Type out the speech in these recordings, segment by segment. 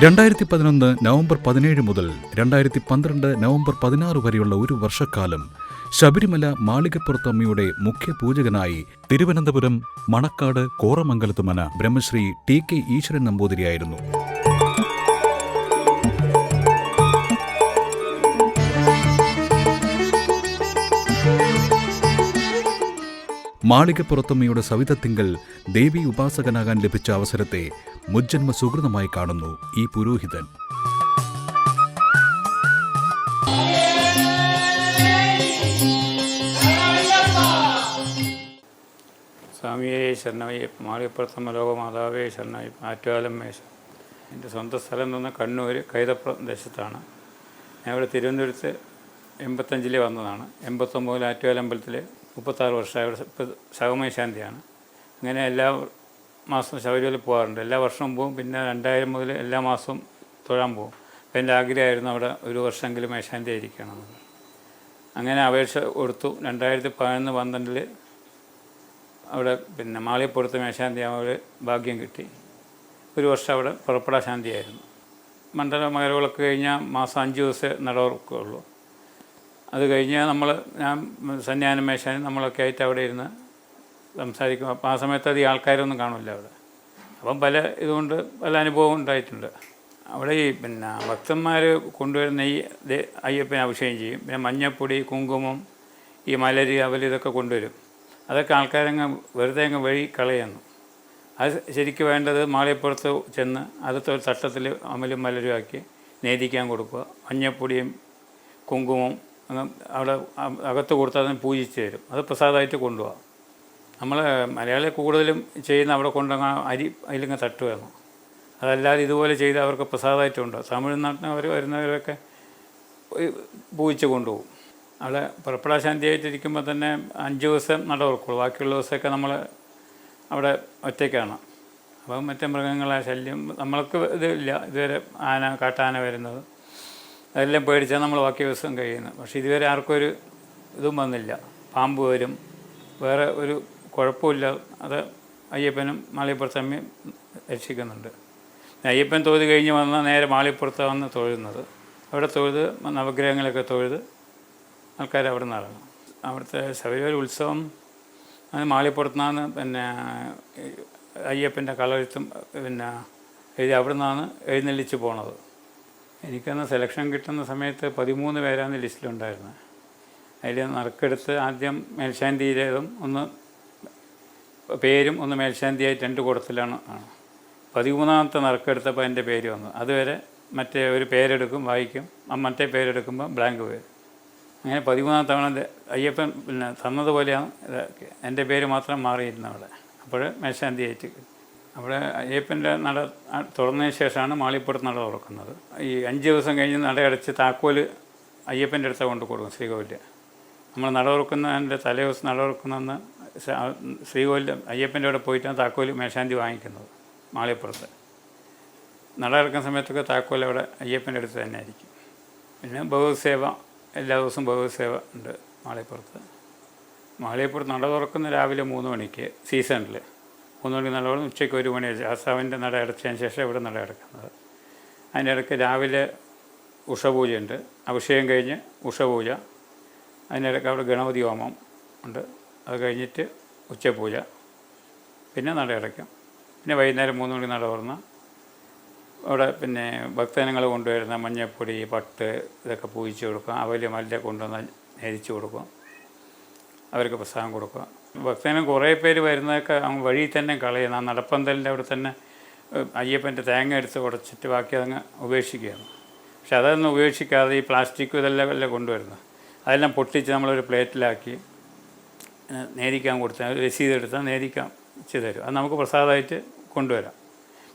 രണ്ടായിരത്തി പതിനൊന്ന് നവംബർ പതിനേഴ് മുതൽ രണ്ടായിരത്തി പന്ത്രണ്ട് നവംബർ പതിനാറ് വരെയുള്ള ഒരു വർഷക്കാലം ശബരിമല മാളികപ്പുറത്തമ്മയുടെ മുഖ്യ പൂജകനായി തിരുവനന്തപുരം മണക്കാട് കോറമംഗലത്തുമന ബ്രഹ്മശ്രീ ടി കെ ഈശ്വരൻ നമ്പൂതിരിയായിരുന്നു. മാളികപ്പുറത്തമ്മയുടെ സവിധത്തിങ്കൽ ദേവി ഉപാസകനാകാൻ ലഭിച്ച അവസരത്തെ മുജ്ജന്മ സുഹൃതമായി കാണുന്നു ഈ പുരോഹിതൻ. സ്വാമിയെ ശരണമയ്യ മാളിപ്പുറത്തമ്മ ലോകമാതാവേ ശരണമയ്യ ആറ്റുകാലമ്മേശ. എന്റെ സ്വന്തം സ്ഥലം എന്ന് പറഞ്ഞാൽ കണ്ണൂർ കൈതപ്പുറം ദേശത്താണ്. ഞാൻ ഇവിടെ തിരുവനന്തപുരത്ത് എൺപത്തഞ്ചിൽ വന്നതാണ്. എൺപത്തൊമ്പതിൽ ആറ്റുകാല അമ്പലത്തിൽ മുപ്പത്താറ് വർഷമായി ഇവിടെ ഇപ്പോൾ ശവമയ ശാന്തിയാണ് അങ്ങനെ എല്ലാ മാസവും ശബരിമല പോകാറുണ്ട്. എല്ലാ വർഷവും പോകും. പിന്നെ രണ്ടായിരം മുതൽ എല്ലാ മാസവും തൊഴാൻ പോകും. അപ്പോൾ എന്റെ ആഗ്രഹമായിരുന്നു അവിടെ ഒരു വർഷമെങ്കിലും മേശാന്തി ആയിരിക്കണം അങ്ങനെ അപേക്ഷ കൊടുത്തു. രണ്ടായിരത്തി പതിനൊന്ന് പന്ത്രണ്ടിൽ അവിടെ പിന്നെ മാളിയപ്പുറത്ത് മേശാന്തി ഒരു ഭാഗ്യം കിട്ടി. ഒരു വർഷം അവിടെ പുറപ്പെടാ ശാന്തിയായിരുന്നു. മണ്ഡല മകരവിളക്ക് കഴിഞ്ഞാൽ മാസം അഞ്ച് ദിവസമേ നടവർക്കുള്ളൂ അത് കഴിഞ്ഞാൽ നമ്മൾ ഞാൻ സന്യാനം മേശാനും നമ്മളൊക്കെ ആയിട്ട് അവിടെ ഇരുന്ന് സംസാരിക്കും അപ്പോൾ ആ സമയത്ത് അധികം ആൾക്കാരൊന്നും കാണില്ല അവിടെ. അപ്പം പല ഇതുകൊണ്ട് പല അനുഭവം ഉണ്ടായിട്ടുണ്ട്. അവിടെ ഈ പിന്നെ ഭക്തന്മാർ കൊണ്ടുവരുന്ന ഈ അയ്യപ്പനെ അഭിഷേകം ചെയ്യും. പിന്നെ മഞ്ഞപ്പൊടി കുങ്കുമം ഈ മലരി അവൽ ഇതൊക്കെ കൊണ്ടുവരും. അതൊക്കെ ആൾക്കാരങ്ങ് വെറുതെ അങ്ങ് വഴി കളയുന്നു. അത് ശരിക്കും വേണ്ടത് മാളിയപ്പുറത്ത് ചെന്ന് അതൊക്കെ ഒരു തട്ടത്തിൽ അമലും മലരും ആക്കി നേദിക്കാൻ കൊടുക്കുക. മഞ്ഞപ്പൊടിയും കുങ്കുമവും അവിടെ അകത്ത് കൊടുത്ത് അതിന് പൂജിച്ച് തരും. അത് പ്രസാദമായിട്ട് കൊണ്ടുപോകാം നമ്മൾ മലയാളി കൂടുതലും ചെയ്യുന്ന അവിടെ കൊണ്ടങ്ങ് അരി അതിലിങ്ങ് തട്ടുകയാണ്. അതല്ലാതെ ഇതുപോലെ ചെയ്ത് അവർക്ക് പ്രസാദമായിട്ടുണ്ട് തമിഴ്നാട്ടിൽ വരുന്നവരൊക്കെ ഈ പൂജിച്ച് കൊണ്ടുപോകും. അവിടെ പുറപ്പെടാശാന്തിയായിട്ടിരിക്കുമ്പോൾ തന്നെ അഞ്ച് ദിവസം നട ഉറക്കുള്ളൂ ബാക്കിയുള്ള ദിവസമൊക്കെ നമ്മൾ അവിടെ ഒറ്റയ്ക്കാണ്. അപ്പം മറ്റേ മൃഗങ്ങളെ ശല്യം നമ്മൾക്ക് ഇതില്ല ഇതുവരെ ആന കാട്ടാന വരുന്നത്. അതെല്ലാം പേടിച്ചാൽ നമ്മൾ ബാക്കി ദിവസം കഴിയുന്നത്. പക്ഷേ ഇതുവരെ ആർക്കും ഒരു ഇതും വന്നില്ല. പാമ്പ് വരും. വേറെ ഒരു കുഴപ്പമില്ല. അത് അയ്യപ്പനും മാളിപ്പുറത്തമ്മയും രക്ഷിക്കുന്നുണ്ട്. അയ്യപ്പൻ തൊഴുത് കഴിഞ്ഞ് വന്നാൽ നേരെ മാളിപ്പുറത്താണ് വന്ന് തൊഴുന്നത്. അവിടെ തൊഴുത് നവഗ്രഹങ്ങളൊക്കെ തൊഴുത് ആൾക്കാർ അവിടെ നിന്ന് ഇറങ്ങും അവിടുത്തെ ശബരിമല ഉത്സവം അത് മാളിപ്പുറത്തുനിന്നാണ് പിന്നെ ഈ അയ്യപ്പന്റെ കളഴുത്തും പിന്നെ എഴുതി അവിടെ നിന്നാണ് എഴുന്നള്ളിച്ച് പോണത്. എനിക്കന്ന് സെലക്ഷൻ കിട്ടുന്ന സമയത്ത് പതിമൂന്ന് പേരാണ് ലിസ്റ്റിലുണ്ടായിരുന്നത് അതിൽ നറുക്കെടുത്ത് ആദ്യം മേൽശാന്തിയിലേതും ഒന്ന് പേരും ഒന്ന് മേൽശാന്തിയായി രണ്ട് കൂടത്തിലാണ് ആണ്. പതിമൂന്നാമത്തെ നറുക്കെടുത്തപ്പോൾ എന്റെ പേര് വന്നു. അതുവരെ മറ്റേ ഒരു പേരെടുക്കും വായിക്കും മറ്റേ പേരെടുക്കുമ്പോൾ ബ്ലാങ്ക് പേര്. അങ്ങനെ പതിമൂന്നാം തവണ അയ്യപ്പൻ പിന്നെ തന്നതുപോലെയാണ് എന്റെ പേര് മാത്രം മാറിയിരുന്നു അവിടെ. അപ്പോൾ മേശാന്തി ആയിട്ട് അവിടെ അയ്യപ്പന്റെ നട തുറന്നതിന് ശേഷമാണ് മാളിപ്പുറത്ത് നട തുറക്കുന്നത്. ഈ അഞ്ച് ദിവസം കഴിഞ്ഞ് നടയടച്ച് താക്കോൽ അയ്യപ്പന്റെ അടുത്ത് കൊണ്ട് കൊടുക്കും ശ്രീകോവിൽ നമ്മൾ നട തുറക്കുന്നതിന്റെ തലേ ദിവസം നട തുറക്കുന്നതെന്ന് ശ്രീകോവിൽ അയ്യപ്പന്റെ അവിടെ പോയിട്ടാണ് താക്കോൽ മേശാന്തി വാങ്ങിക്കുന്നത് മാളിപ്പുറത്ത്. നട ഇറക്കുന്ന സമയത്തൊക്കെ താക്കോൽ അവിടെ അയ്യപ്പന്റെ അടുത്ത് തന്നെ ആയിരിക്കും. പിന്നെ ഭഗവത്സേവ എല്ലാ ദിവസവും ഭഗവത്സേവ ഉണ്ട് മാളിയപ്പുറത്ത് മാളിയപ്പുറത്ത് നട തുറക്കുന്ന രാവിലെ മൂന്ന് മണിക്ക് സീസണിൽ. മൂന്ന് മണിക്ക് നട ഉച്ചയ്ക്ക് ഒരു മണി ആസാവിന്റെ നട അടച്ചതിന് ശേഷം ഇവിടെ നട അടക്കുന്നത്. അതിന്റെ ഇടയ്ക്ക് രാവിലെ ഉഷപൂജയുണ്ട്. അഭിഷേകം കഴിഞ്ഞ് ഉഷപൂജ. അതിനിടയ്ക്ക് അവിടെ ഗണപതി ഹോമം ഉണ്ട്. അത് കഴിഞ്ഞിട്ട് ഉച്ചപൂജ. പിന്നെ നട അടയ്ക്കും. പിന്നെ വൈകുന്നേരം മൂന്ന് മണിക്ക് നട തുറന്ന് അവിടെ പിന്നെ ഭക്തജനങ്ങൾ കൊണ്ടുവരുന്ന മഞ്ഞൾപ്പൊടി പട്ട് ഇതൊക്കെ പൂജിച്ച് കൊടുക്കുക അവൽ മല്ല കൊണ്ടുവന്ന് നേരിച്ച് കൊടുക്കും. അവർക്ക് പ്രസാദം കൊടുക്കുക ഭക്തജനം കുറേ പേര് വരുന്നതൊക്കെ അങ്ങ് വഴിയിൽ തന്നെ കളയുന്ന ആ നടപ്പന്തലിന്റെ അവിടെ തന്നെ അയ്യപ്പന്റെ തേങ്ങ എടുത്ത് ഉടച്ചിട്ട് ബാക്കി അതങ്ങ് ഉപേക്ഷിക്കുകയാണ്. പക്ഷെ അതൊന്നും ഉപേക്ഷിക്കാതെ ഈ പ്ലാസ്റ്റിക് ഇതെല്ലാം എല്ലാം കൊണ്ടുവരുന്നത് അതെല്ലാം പൊട്ടിച്ച് നമ്മളൊരു പ്ലേറ്റിലാക്കി നേരിക്കാൻ കൊടുത്താൽ രസീത് എടുത്താൽ നേദിക്കാൻ ചെയ്തു തരും. അത് നമുക്ക് പ്രസാദമായിട്ട് കൊണ്ടുവരാം.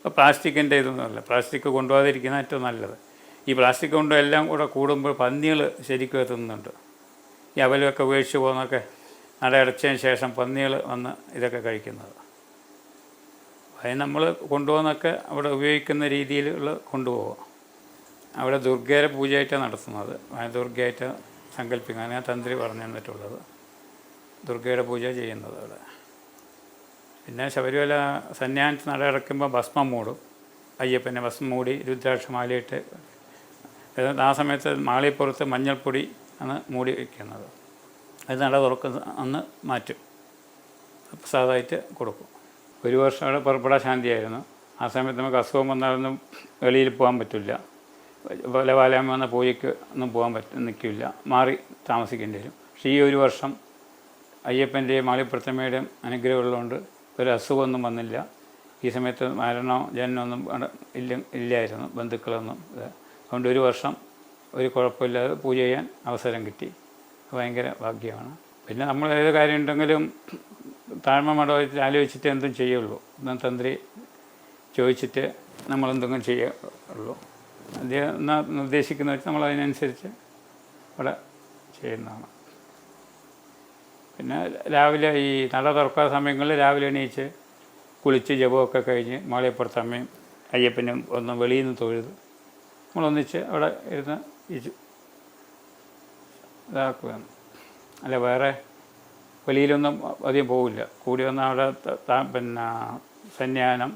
പ്ലാസ്റ്റിക്കിന്റെ ഇതൊന്നുമല്ല. പ്ലാസ്റ്റിക് കൊണ്ടുപോകാതിരിക്കുന്ന ഏറ്റവും നല്ലത്. ഈ പ്ലാസ്റ്റിക് കൊണ്ട് എല്ലാം കൂടെ കൂടുമ്പോൾ പന്നികൾ ശരിക്കും എത്തുന്നുണ്ട്. ഈ അവലൊക്കെ ഉപേക്ഷിച്ച് പോകുന്നൊക്കെ നട അടച്ചതിന് ശേഷം പന്നികൾ വന്ന് ഇതൊക്കെ കഴിക്കുന്നത്. അതിന് നമ്മൾ കൊണ്ടുപോകുന്നൊക്കെ അവിടെ ഉപയോഗിക്കുന്ന രീതിയിലുള്ള കൊണ്ടുപോകുക അവിടെ ദുർഗയുടെ പൂജയായിട്ടാണ് നടത്തുന്നത്. ദുർഗയായിട്ട് സങ്കല്പിക്കാൻ തന്ത്രി പറഞ്ഞു തന്നിട്ടുള്ളത്. ദുർഗയുടെ പൂജ ചെയ്യുന്നത് അവിടെ. പിന്നെ ശബരിമല സന്യാസി നട ഇറക്കുമ്പോൾ ഭസ്മം മൂടും. അയ്യപ്പനെ ഭസ്മം മൂടി രുദ്രാക്ഷമാലയിട്ട് മാലയിട്ട് ആ സമയത്ത് മാളിപ്പുറത്ത് മഞ്ഞൾപ്പൊടി ആണ് മൂടി വയ്ക്കുന്നത് അത് നട തുറക്കുന്ന അന്ന് മാറ്റും. പ്രസാദമായിട്ട് കൊടുക്കും. ഒരു വർഷം അവിടെ പുറപ്പെടാൻ ശാന്തിയായിരുന്നു. ആ സമയത്ത് നമുക്ക് അസുഖം വന്നാലൊന്നും വെളിയിൽ പോകാൻ പറ്റില്ല. പല വാലാമ വന്ന പൂജയ്ക്ക് ഒന്നും പോകാൻ പറ്റ നിൽക്കില്ല. മാറി താമസിക്കേണ്ടി വരും. പക്ഷേ ഈ ഒരു വർഷം അയ്യപ്പന്റെയും മാളിപ്രത്തമ്മയുടെയും അനുഗ്രഹം ഉള്ളതുകൊണ്ട് ഒരു അസുഖമൊന്നും വന്നില്ല. ഈ സമയത്ത് മരണമോ ജനനമൊന്നും ഇല്ല ഇല്ലായിരുന്നു. ബന്ധുക്കളൊന്നും അതുകൊണ്ട് ഒരു വർഷം ഒരു കുഴപ്പമില്ലാതെ പൂജ ചെയ്യാൻ അവസരം കിട്ടി. ഭയങ്കര ഭാഗ്യമാണ്. പിന്നെ നമ്മൾ ഏത് കാര്യം ഉണ്ടെങ്കിലും താഴ്മ മടവത്തിൽ ആലോചിച്ചിട്ട് എന്തും ചെയ്യുള്ളൂ. എന്നാൽ തന്ത്രി ചോദിച്ചിട്ട് നമ്മൾ എന്തെങ്കിലും ചെയ്യുള്ളൂ. അദ്ദേഹം നിർദ്ദേശിക്കുന്ന വെച്ച് നമ്മൾ അതിനനുസരിച്ച് അവിടെ ചെയ്യുന്നതാണ്. പിന്നെ രാവിലെ ഈ നട തുറക്കാത്ത സമയങ്ങളിൽ രാവിലെ എണീച്ച് കുളിച്ച് ജപമൊക്കെ കഴിഞ്ഞ് മാളിയപ്പുറത്ത് അമ്മയും അയ്യപ്പനും ഒന്ന് വെളിയിൽ നിന്ന് തൊഴുത് നമ്മളൊന്നിച്ച് അവിടെ ഇരുന്ന് ഇച്ചു ഇതാക്കുകയാണ്. അല്ല വേറെ വെളിയിലൊന്നും അധികം പോകില്ല കൂടി വന്നാൽ അവിടെ പിന്നെ സന്യാനം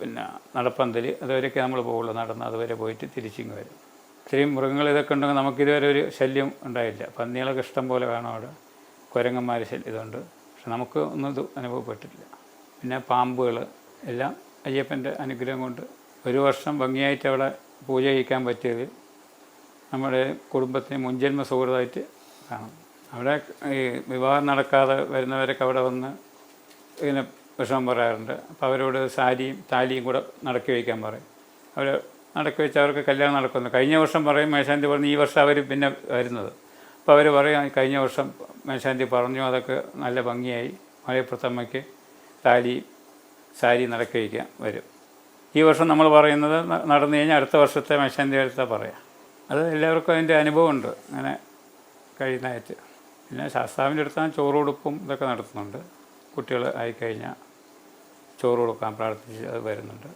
പിന്നെ നടപ്പന്തൽ അതുവരെയൊക്കെ നമ്മൾ പോകുള്ളൂ നടന്ന് അതുവരെ പോയിട്ട് തിരിച്ചിങ്ങ് വരും. ഇത്രയും മൃഗങ്ങൾ ഇതൊക്കെ ഉണ്ടെങ്കിൽ നമുക്കിതുവരെ ഒരു ശല്യം ഉണ്ടായില്ല. പന്നികളൊക്കെ ഇഷ്ടം പോലെ കാണും അവിടെ. കുരങ്ങന്മാർ ഇതുണ്ട് പക്ഷെ നമുക്ക് ഒന്നും ഇത് അനുഭവപ്പെട്ടിട്ടില്ല. പിന്നെ പാമ്പുകൾ എല്ലാം അയ്യപ്പന്റെ അനുഗ്രഹം കൊണ്ട് ഒരു വർഷം ഭംഗിയായിട്ട് അവിടെ പൂജ കഴിക്കാൻ പറ്റിയത് നമ്മുടെ കുടുംബത്തിന് മുൻജന്മ സുഹൃതമായിട്ട് കാണും. അവിടെ ഈ വിവാഹം നടക്കാതെ വരുന്നവരൊക്കെ അവിടെ വന്ന് ഇങ്ങനെ വിഷമം പറയാറുണ്ട്. അപ്പോൾ അവരോട് സാരിയും താലിയും കൂടെ നടക്കി വയ്ക്കാൻ പറയും. അവർ നടക്കി വെച്ച് അവർക്ക് കല്യാണം നടക്കുന്നു കഴിഞ്ഞ വർഷം പറയും മേശാന്തി പറഞ്ഞ് ഈ വർഷം അവർ പിന്നെ വരുന്നത്. അപ്പോൾ അവർ പറയാം കഴിഞ്ഞ വർഷം മേശാന്തി പറഞ്ഞു അതൊക്കെ നല്ല ഭംഗിയായി. മലയപ്രത്തമ്മയ്ക്ക് താലി സാരി നടക്കി വയ്ക്കാൻ വരും. ഈ വർഷം നമ്മൾ പറയുന്നത് നടന്നു കഴിഞ്ഞാൽ അടുത്ത വർഷത്തെ മേശാന്തി അടുത്ത പറയാം. അത് എല്ലാവർക്കും അതിന്റെ അനുഭവമുണ്ട്. അങ്ങനെ കഴിയുന്നതായിട്ട് പിന്നെ ശാസ്താവിന്റെ അടുത്താണ് ചോറ് കൊടുപ്പും ഇതൊക്കെ നടത്തുന്നുണ്ട്. കുട്ടികൾ ആയിക്കഴിഞ്ഞാൽ ചോറ് കൊടുക്കാൻ പ്രാർത്ഥിച്ച് അത് വരുന്നുണ്ട്.